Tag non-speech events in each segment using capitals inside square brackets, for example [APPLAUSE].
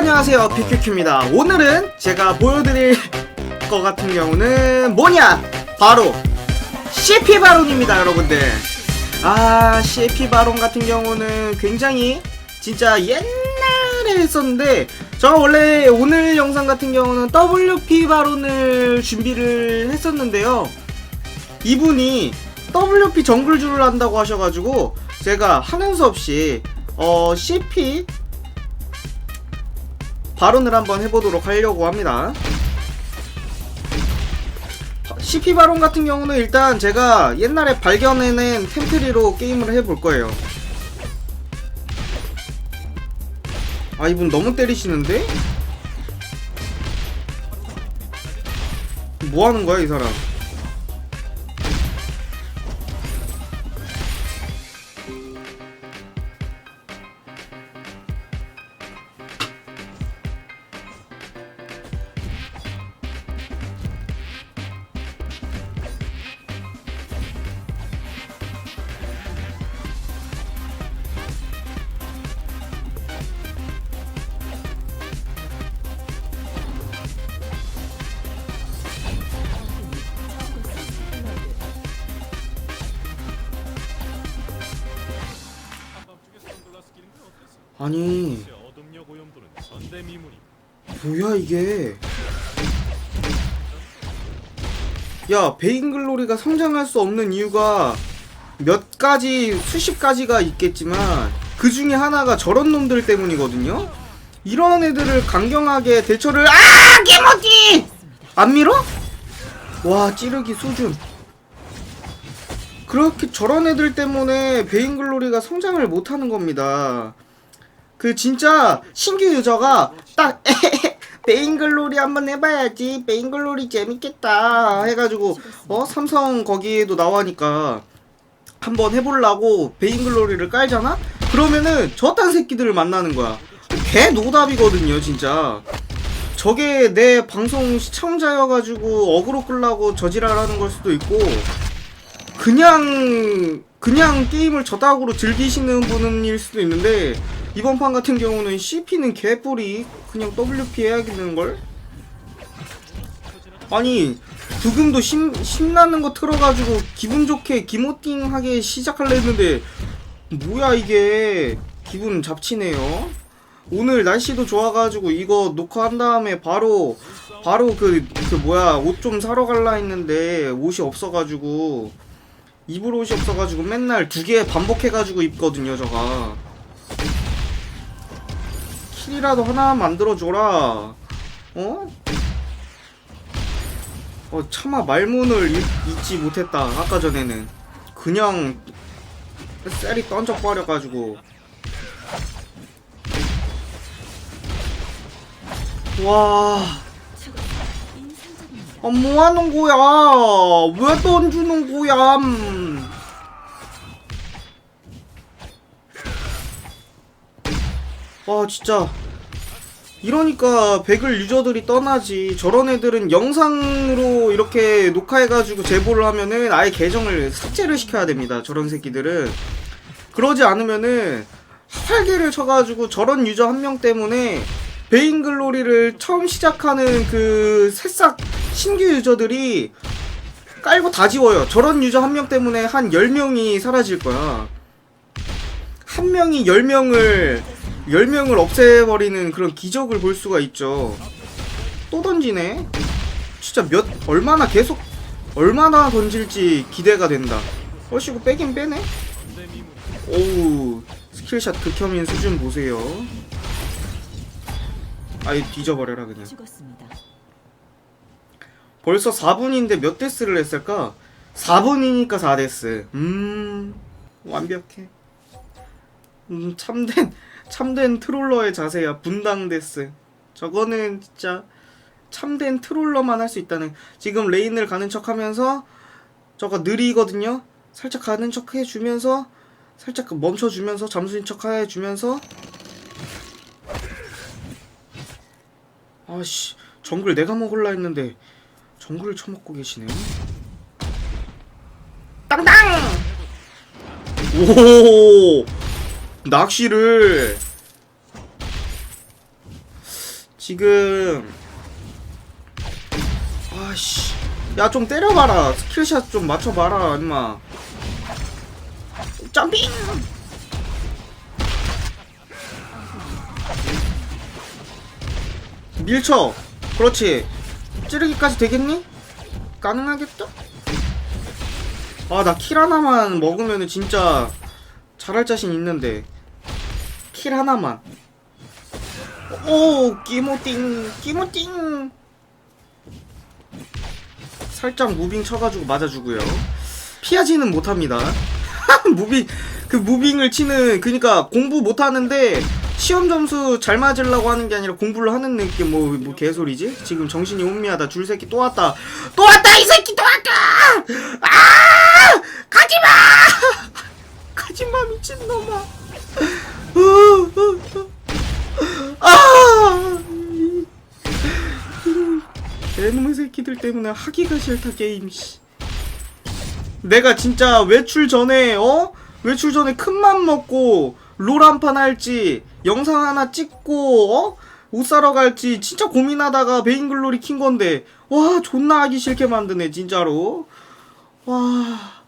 안녕하세요 PQQ입니다. 오늘은 제가 보여드릴 것 같은 경우는 뭐냐? 바로 CP 바론입니다 여러분들. 아 CP 바론 같은 경우는 굉장히 진짜 옛날에 했었는데 저 원래 오늘 영상 같은 경우는 WP 바론을 준비를 했었는데요. 이분이 WP 정글줄을 한다고 하셔가지고 제가 하는 수 없이 어 CP 발언을 한번 해보도록 하려고 합니다. CP 발언 같은 경우는 일단 제가 옛날에 발견해낸 템트리로 게임을 해볼 거예요. 아 이분 너무 때리시는데? 뭐 하는 거야 이 사람? 아니. 뭐야 이게? 야 베인글로리가 성장할 수 없는 이유가 몇 가지 수십 가지가 있겠지만 그 중에 하나가 저런 놈들 때문이거든요? 이런 애들을 강경하게 대처를 아! 개먹기! 안 밀어? 와 찌르기 수준. 그렇게 저런 애들 때문에 베인글로리가 성장을 못하는 겁니다 그 진짜 신규 유저가 딱 [LAUGHS] 베인글로리 한번 해봐야지. 베인글로리 재밌겠다 해가지고 어 삼성 거기에도 나와니까 한번 해보려고 베인글로리를 깔잖아? 그러면은 저딴 새끼들을 만나는 거야. 개 노답이거든요 진짜. 저게 내 방송 시청자여가지고 어그로 끌라고 저지랄하는 걸 수도 있고 그냥 그냥 게임을 저따구로 즐기시는 분일 수도 있는데 이번 판 같은 경우는 CP는 개뿔이 그냥 WP 해야겠는걸? 아니 부금도 심, 신나는 거 틀어가지고 기분 좋게 기모팅하게 시작하려 했는데 뭐야 이게? 기분 잡치네요. 오늘 날씨도 좋아가지고 이거 녹화한 다음에 바로 바로 그, 그 뭐야 옷 좀 사러 갈라 했는데 옷이 없어가지고 입을 옷이 없어가지고 맨날 두 개 반복해가지고 입거든요 저가 킬이라도 하나 만들어줘라 어? 어 차마 말문을 잊, 잊지 못했다 아까 전에는 그냥 셀이 던져버려가지고 와 아, 뭐하는 거야? 왜 던지는 거야? 음. 와 진짜 이러니까 백을 유저들이 떠나지 저런 애들은 영상으로 이렇게 녹화해가지고 제보를 하면은 아예 계정을 삭제를 시켜야 됩니다 저런 새끼들은 그러지 않으면은 활개를 쳐가지고 저런 유저 한 명 때문에 베인글로리를 처음 시작하는 그 새싹 신규 유저들이 깔고 다 지워요. 저런 유저 한 명 때문에 한 10명이 사라질 거야. 한 명이 10명을 10명을 없애버리는 그런 기적을 볼 수가 있죠. 또 던지네. 진짜 몇 얼마나 계속 얼마나 던질지 기대가 된다. 어시고 빼긴 빼네. 오우 스킬샷 극혐인 수준 보세요. 아예 뒤져버려라 그냥. 벌써 4분인데 몇 데스를 했을까? 4분이니까 4데스. 음, 완벽해. 음, 참된, 참된 트롤러의 자세야. 분당 데스. 저거는 진짜 참된 트롤러만 할 수 있다는. 지금 레인을 가는 척 하면서 저거 느리거든요? 살짝 가는 척 해주면서 살짝 멈춰주면서 잠수인 척 해주면서 아씨 정글 내가 먹을라 했는데 정글을 처먹고 계시네. 땅땅! 오! 낚시를 지금 아씨. 야 좀 때려봐라. 스킬샷 좀 맞춰봐라 임마. 점핑 밀쳐. 그렇지. 찌르기까지 되겠니? 가능하겠죠? 아나 킬 하나만 먹으면 진짜 잘할 자신 있는데 킬 하나만. 오 끼모띵 끼모띵. 살짝 무빙 쳐가지고 맞아주고요. 피하지는 못합니다. [LAUGHS] 무빙 그 무빙을 치는 그니까 공부 못하는데 시험 점수 잘 맞으려고 하는 게 아니라 공부를 하는 느낌 뭐, 뭐 개소리지? 지금 정신이 혼미하다. 줄 새끼 또 왔다. 또 왔다 이 새끼 또 왔다! 아! 가지마 가지마 미친놈아. 아 애놈의 새끼들 때문에 하기가 싫다 게임 씨. 내가 진짜 외출 전에 어? 외출 전에 큰맘 먹고 롤 한 판 할지 영상 하나 찍고 어? 옷 사러 갈지 진짜 고민하다가 베인글로리 킨 건데 와 존나 하기 싫게 만드네 진짜로. 와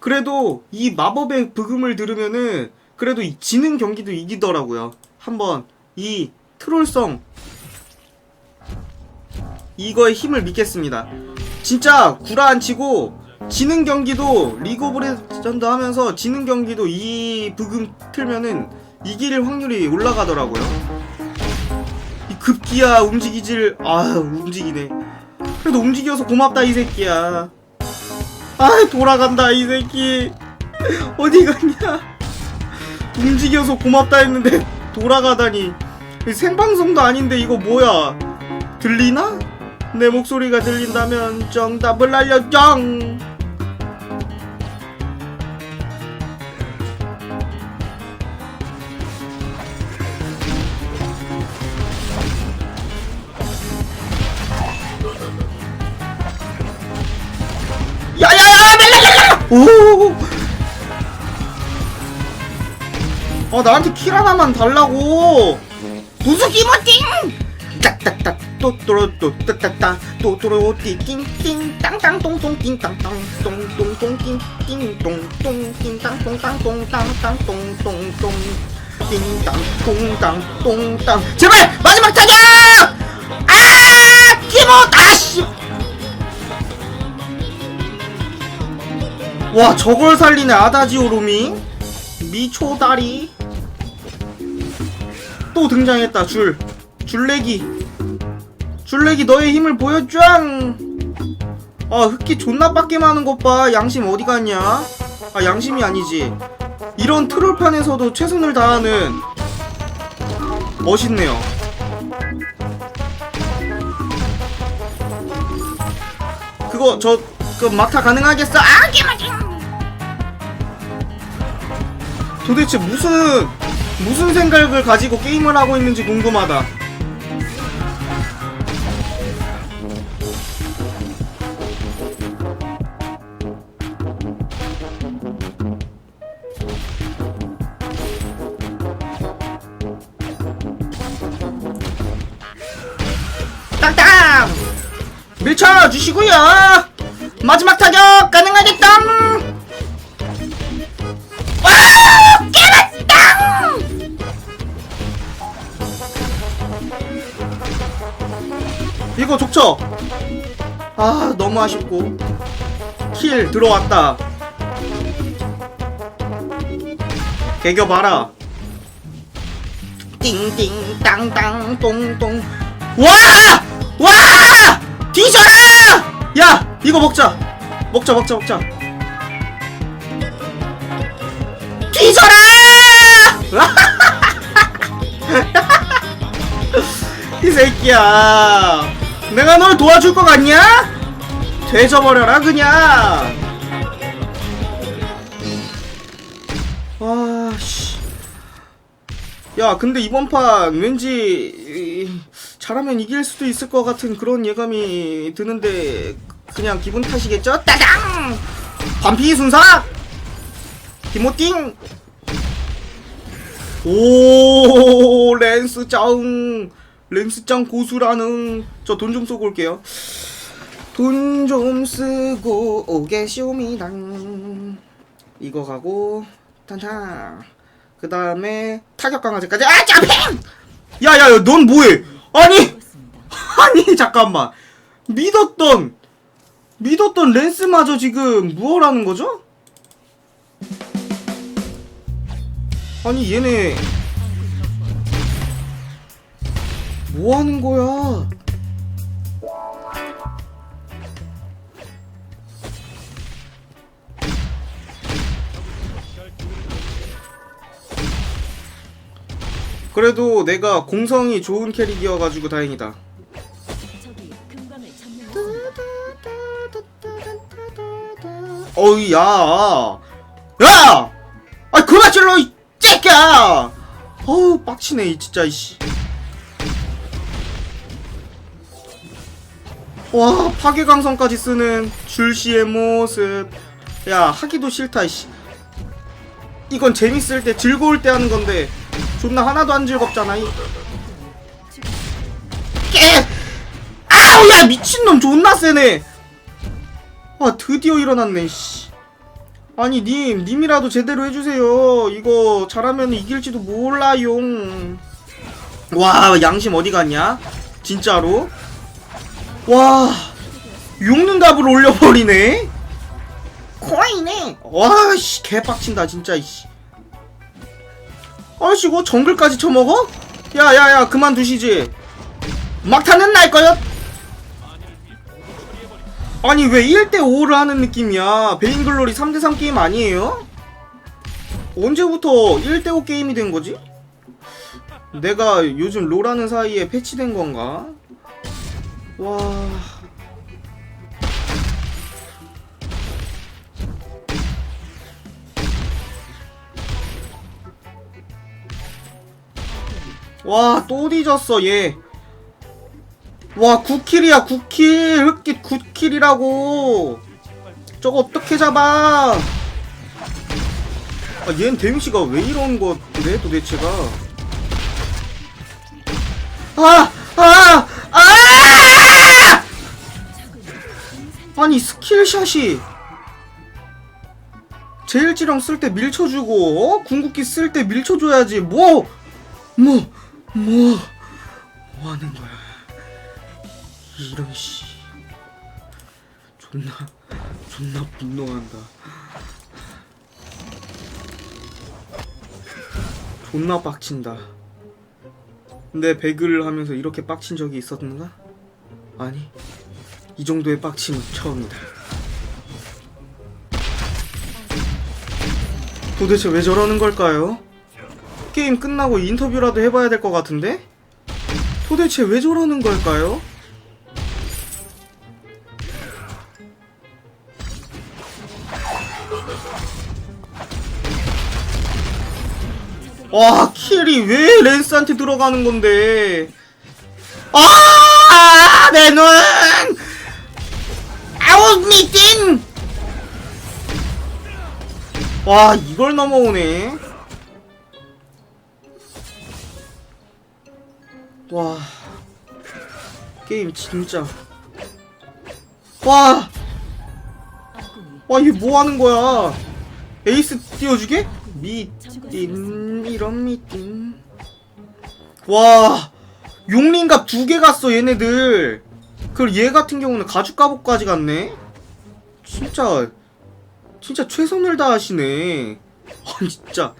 그래도 이 마법의 브금을 들으면은 그래도 이 지는 경기도 이기더라고요 한번 이 트롤성 이거에 힘을 믿겠습니다 진짜 구라 안 치고 지는 경기도 리그 오브 레전드 하면서 지는 경기도 이 브금 틀면은 이길 확률이 올라가더라고요. 이 급기야 움직이질 아 움직이네. 그래도 움직여서 고맙다 이 새끼야. 아 돌아간다 이 새끼. 어디 갔냐? 움직여서 고맙다 했는데 돌아가다니. 생방송도 아닌데 이거 뭐야? 들리나? 내 목소리가 들린다면 정답을 알려줘. 오. 어 나한테 킬 하나만 달라고. 무슨 기모띵? 딱딱딱 또또또 딱딱딱 또또로 띵띵 땅땅똥똥 띵땅땅 똥똥똥 띵띵똥똥 띵땅똥땅똥 땅땅똥똥똥 띵땅똥땅 똥땅 제발 마지막 타격! 아 기모 아씨 와 저걸 살리네 아다지오 로밍 미초다리. 또 등장했다 줄. 줄레기. 줄레기 너의 힘을 보여줘 아 흑기 존나 빡게 많은 것봐. 양심 어디 갔냐? 아 양심이 아니지. 이런 트롤판에서도 최선을 다하는 멋있네요. 그거 저그 막타 가능하겠어? 아 개맞 도대체 무슨 무슨 생각을 가지고 게임을 하고 있는지 궁금하다. 땅땅 밀쳐 주시고요. 마지막 타격 가능하겠다. 아, 너무 아쉽고. 킬 들어왔다. 개겨 봐라. 띵띵 땅땅 똥똥. 와! 와! 뒤져라! 야, 이거 먹자. 먹자, 먹자, 먹자. 뒤져라! [LAUGHS] 이 새끼야. 내가 널 도와줄 것 같냐? 되져버려라, 그냥. 와, 씨. 야, 근데 이번 판 왠지 이, 잘하면 이길 수도 있을 것 같은 그런 예감이 드는데 그냥 기분 탓이겠죠? 따당! 반피 순삭! 김호띵! 오 짜웅 렌스짱 고수라는 저 돈 좀 쏘고 올게요 돈 좀 쓰고 오게쇼미다 이거 가고 탄탄. 그 다음에 타격 강화제까지. 아 짜팽 야야야 넌 뭐해? 아니 [LAUGHS] 아니 잠깐만. 믿었던 믿었던 렌스마저 지금 무엇라는 거죠? 아니 얘네. 뭐 하는 거야? 그래도 내가 공성이 좋은 캐릭이어가지고 다행이다. 어이 야, 야, 아 그만 찔러 이 째끼야. 어우 빡치네 이 진짜 이씨. 와 파괴강성까지 쓰는 줄씨의 모습. 야 하기도 싫다 이씨. 이건 재밌을 때 즐거울 때 하는 건데 존나 하나도 안 즐겁잖아 이. 깨. 아우 야 미친놈 존나 세네. 아 드디어 일어났네 씨. 아니 님 님이라도 제대로 해주세요 이거 잘하면 이길지도 몰라요 와 양심 어디 갔냐 진짜로 와 육능갑을 올려버리네 코인네 와씨 개빡친다 진짜 이씨 아씨 이거 정글까지 쳐먹어? 야야야 그만두시지 막타는 날 거요 아니 왜 1대5를 하는 느낌이야 베인글로리 3대3 게임 아니에요? 언제부터 1대5 게임이 된 거지? 내가 요즘 롤하는 사이에 패치된 건가? 와... 와, 또 뒤졌어, 얘. 와 9킬이야 9킬 흑깃 9킬이라고 저거 어떻게 잡아 아 얘는 데미지가 왜 이런 거래 도대체가 아! 아! 아! 아니 스킬샷이 제일지령 쓸 때 밀쳐주고 어? 궁극기 쓸 때 밀쳐줘야지 뭐! 뭐! 뭐! 뭐 하는 거야 이런 씨 존나 존나 분노한다 존나 빡친다 근데 배그를 하면서 이렇게 빡친 적이 있었는가? 아니 이 정도의 빡침은 처음이다 도대체 왜 저러는 걸까요? 게임 끝나고 인터뷰라도 해봐야 될 것 같은데? 도대체 왜 저러는 걸까요? 와 킬이 왜 랜스한테 들어가는 건데 아 내 눈! 아웃 미팅! 와 이걸 넘어오네 와. 게임 진짜. 와. 와 이게 뭐 하는 거야? 에이스 띄워주게? 미띵 이런 미띵 와. 용린갑 두 개 갔어 얘네들. 그리고 얘 같은 경우는 가죽 갑옷까지 갔네. 진짜 진짜 최선을 다하시네. 아 진짜.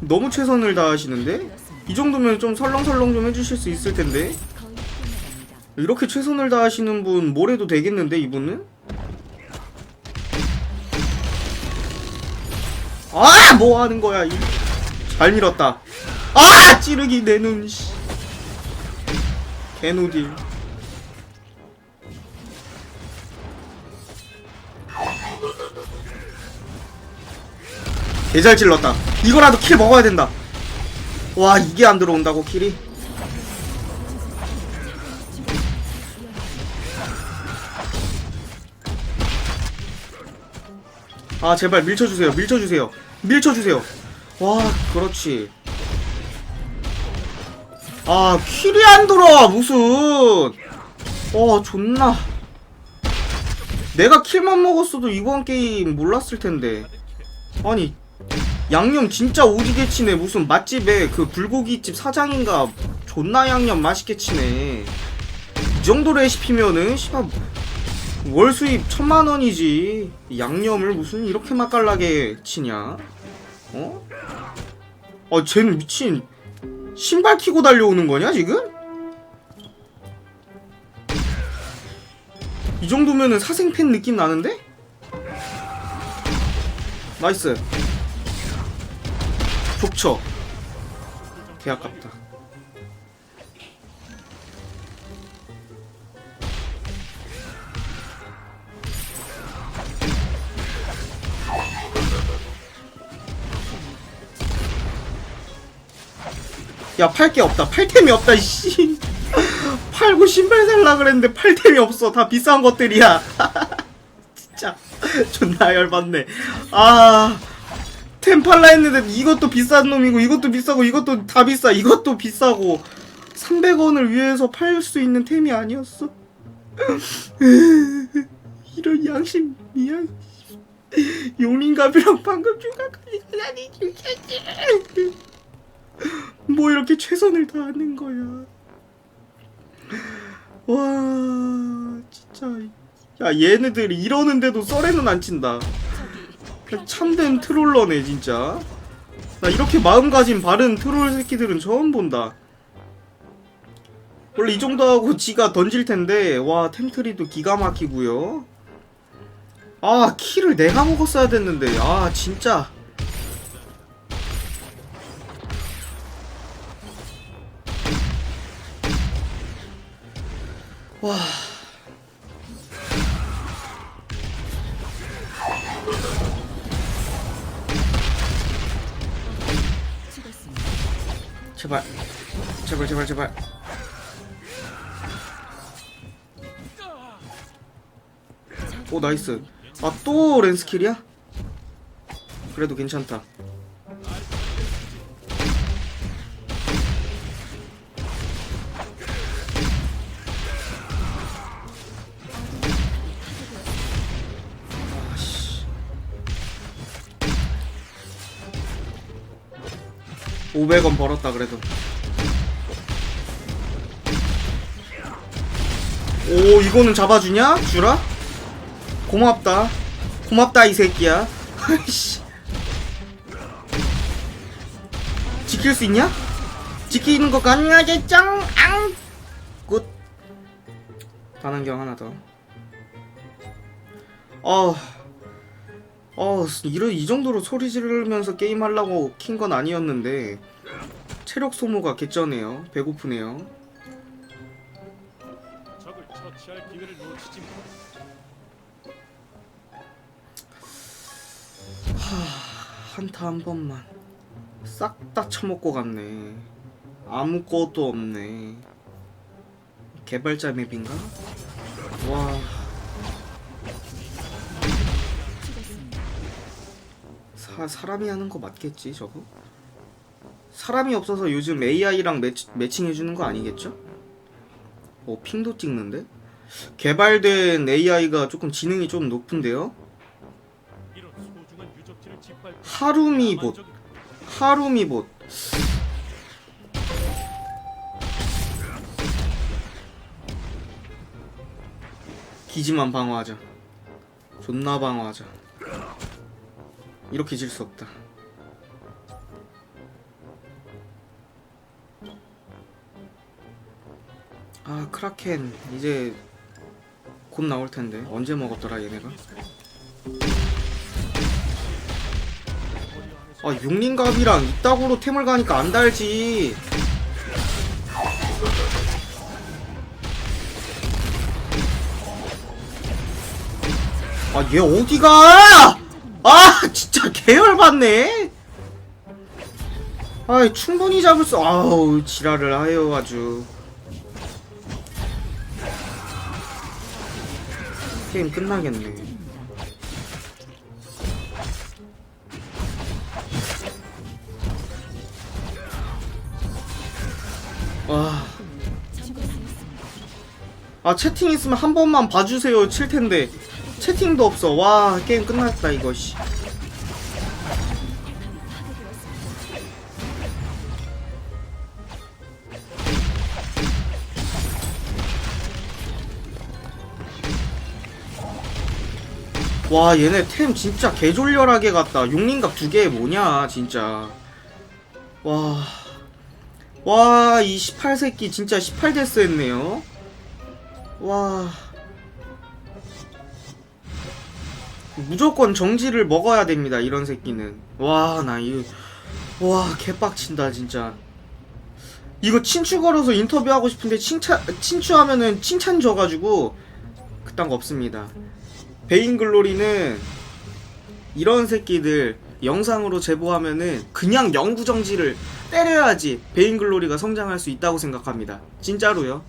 너무 최선을 다하시는데 이 정도면 좀 설렁설렁 좀 해주실 수 있을 텐데. 이렇게 최선을 다하시는 분뭘 해도 되겠는데 이분은? 아! 뭐 하는 거야 이. 잘 밀었다 아! 찌르기 내눈 씨 개노딜 개잘 찔렀다 이거라도 킬 먹어야 된다 와 이게 안 들어온다고 킬이? 아 제발 밀쳐주세요 밀쳐주세요 밀쳐주세요. 와 그렇지. 아 킬이 안 들어와 무슨. 어 존나. 내가 킬만 먹었어도 이번 게임 몰랐을 텐데. 아니 양념 진짜 오지게 치네 무슨 맛집에 그 불고기집 사장인가 존나 양념 맛있게 치네 이 정도 레시피면은 씨발 월 수입 천만 원이지 양념을 무슨 이렇게 맛깔나게 치냐 어? 아 쟤는 미친 신발 키고 달려오는 거냐 지금? 이 정도면은 사생팬 느낌 나는데? 나이스 족쳐 개 아깝다. 야 팔 게 없다. 팔템이 없다 이씨. [LAUGHS] 팔고 신발 살라 그랬는데 팔템이 없어. 다 비싼 것들이야. [LAUGHS] 진짜 존나 열받네. 아 템 팔라 했는데 이것도 비싼 놈이고 이것도 비싸고 이것도 다 비싸 이것도 비싸고 300원을 위해서 팔 수 있는 템이 아니었어 [LAUGHS] 이런 양심 미안 용린갑이랑 방금 중간까지 아니 [LAUGHS] 뭐 이렇게 최선을 다하는 거야. 와, 진짜. 야, 얘네들이 이러는데도 썰에는 안 친다. 참된 트롤러네, 진짜. 나 이렇게 마음가짐 바른 트롤 새끼들은 처음 본다. 원래 이 정도 하고 지가 던질 텐데, 와, 템트리도 기가 막히고요. 아, 키를 내가 먹었어야 됐는데, 아, 진짜. 와. 제발. 제발, 제발, 제발. 오, 나이스. 아, 또 랜스킬이야? 그래도 괜찮다. 500원 벌었다 그래도. 오 이거는 잡아주냐? 주라? 고맙다. 고맙다 이 새끼야. 아이씨. 지킬 수 있냐? 지키는 거 가능하겠짱 앙굿. 반환경 하나 더. 어... 어, 이런 이 정도로 소리 지르면서 게임 하려고 킨 건 아니었는데 체력 소모가 개쩌네요. 배고프네요. 마. 한타 한 번만 싹 다 처먹고 갔네. 아무것도 없네. 개발자 맵인가? 와, 사, 사람이 하는 거 맞겠지 저거? 사람이 없어서 요즘 AI랑 매치, 매칭해주는 거 아니겠죠? 어 핑도 찍는데? 개발된 AI가 조금 지능이 좀 높은데요? 이런 소중한 유적지를 짓밟고 하루미 봇 만족이 하루미 봇 기지만 방어하자 존나 방어하자 이렇게 질 수 없다. 아 크라켄 이제 곧 나올 텐데. 언제 먹었더라 얘네가? 아 육린갑이랑 이따구로 템을 가니까 안 달지. 아 얘 어디가? 아 진짜 계열받네. 아 충분히 잡을 수 아우 지랄을 하여 아주. 게임 끝나겠네. 와. 아 채팅 있으면 한 번만 봐주세요 칠 텐데. 채팅도 없어. 와 게임 끝났다 이거 씨 와 얘네 템 진짜 개졸렬하게 갔다 용링각 두개 뭐냐 진짜 와 와, 이 18새끼 진짜 18데스 했네요. 와. 무조건 정지를 먹어야 됩니다, 이런 새끼는. 와, 나 이거. 와, 개빡친다, 진짜. 이거 친추 걸어서 인터뷰하고 싶은데, 칭찬, 친추하면은 칭찬 줘가지고, 그딴 거 없습니다. 베인글로리는, 이런 새끼들, 영상으로 제보하면은, 그냥 영구정지를 때려야지 베인글로리가 성장할 수 있다고 생각합니다. 진짜로요.